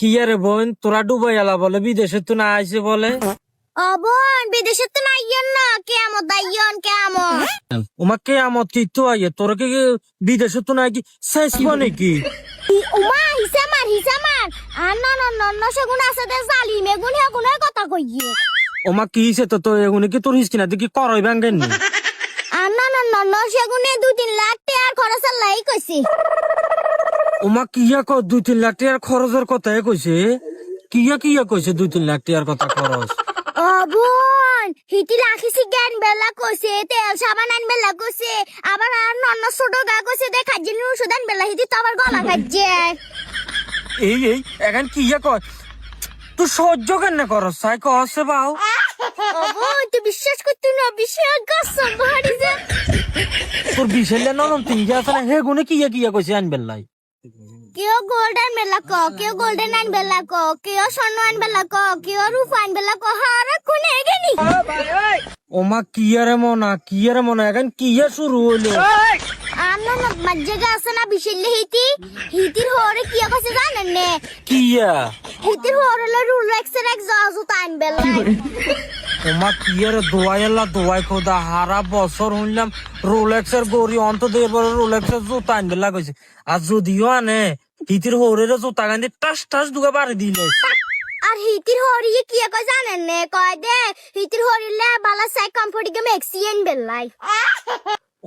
কি আরে বোন? তোরা ডুবাই এলা বলে বিদেশে তো না আইছে বলে। ও বোন বিদেশে তো নাইয়ন না। কেমন দাইয়ন কেমন ওমা কে আমত কি তো আইয়ে? তোরা কি বিদেশে তো নাই কি? শেষ নাকি উমা হিসা মার হিসা মার। আর ন ন ন ন সেগুন আছে দে জালি মেগুন হেগুন কথা কইয়ে। ওমা কি হিসে তো তো এগুনে কি তোর হিসকিনা? দেখি করই ভাঙ্গেন নি আর ন ন ন ন সেগুনে দু তিন লাখ টাকার খরচ লাই কইছি। ওমা কিয়া ক দুই তিন লাখ টাকার খরচের কথাই কইছে। কিয়া কিয়া কইছে দুই তিন লাখ টাকার কথা খরচ? ও বোন হিতি রাখিছি জ্ঞান বেলা কইছে তেল সাবান আন বেলা কইছে আবার আর নন্ন ছোট গা কইছে দে খাজ্জি ওষুধ আন বেলা হিতি তো আবার গলা খাজ্জে এই এই এখন কিয়া কয়? তুই সহ্য কেন করস সাই কসে বাও ও বোন তুই বিশ্বাস করতে না বিশ্বাস করছ ভারি যে। তোর বিশেলে ননম তিন না হে গুনে কিয়া কিয়া কইছে আনবেন লাই কেউ গোল্ডেন বেলা ক কেউ গোল্ডেন আন বেলা ক কেউ স্বর্ণ আন বেলা ক কেউ রূপ আন বেলা ক হারা কোনে গেনি ওমা কিয়ারে মনা কিয়ারে মনা এখন কিয়া শুরু হইল? আমনা না মজ্জাগা আছে না বিশেলে হিতি? হিতির হরে কি কইছে জানেন নে? কিয়া হিতির হরে হলো রুলেক্সের এক জাজু তাইন বেলা ওমা কিয়ারে দোয়াই আল্লাহ দোয়াই খোদা। হারা বছর শুনলাম রোলেক্সের গড়ি অন্ত দিয়ে বড় রোলেক্সের জুতা আনবে লাগাইছে আর যদিও আনে হিতির হরের জুতা গান্ধি টাস টাস দুগা বাড়ি দিলে। আর হিতির হরি কি কয় জানেন নে? কয় দে হিতির হরিলে বালা সাই কমফর্টিকে মেক্সিয়ান বেলাই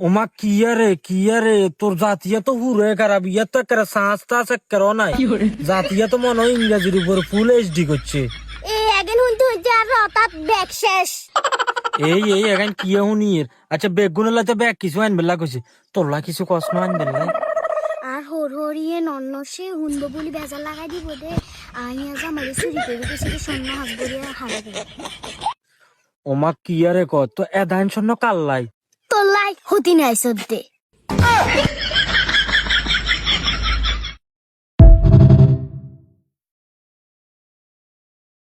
ওমা কিয়ারে কিয়ারে তোর জাতীয় তো হুরে খারাপ ইয়া তো একটা সাঁস টাস একের নাই। জাতীয় তো মনে হয় ইংরেজির উপর ফুল এইচডি করছে। এগেন হুনতে হুনতে আর রতাত ব্যাগ শেষ। এই এই এখন কিয়া হুনির আচ্ছা বেগুনের লাতে ব্যাগ কিছু আনবে লাগছে তোরলা কিছু কষ্ট আনবে লাই আর হর হরিয়ে নন্ন সে হুনবো বলি বেজার লাগাই দিব দে। আই আজ আমার চুরি করে গেছে স্বর্ণ হাসবরিয়া হারা দেবে। ওমা ক তো এদান শূন্য কাল্লাই তোলাই হতি নাই সদ্যে।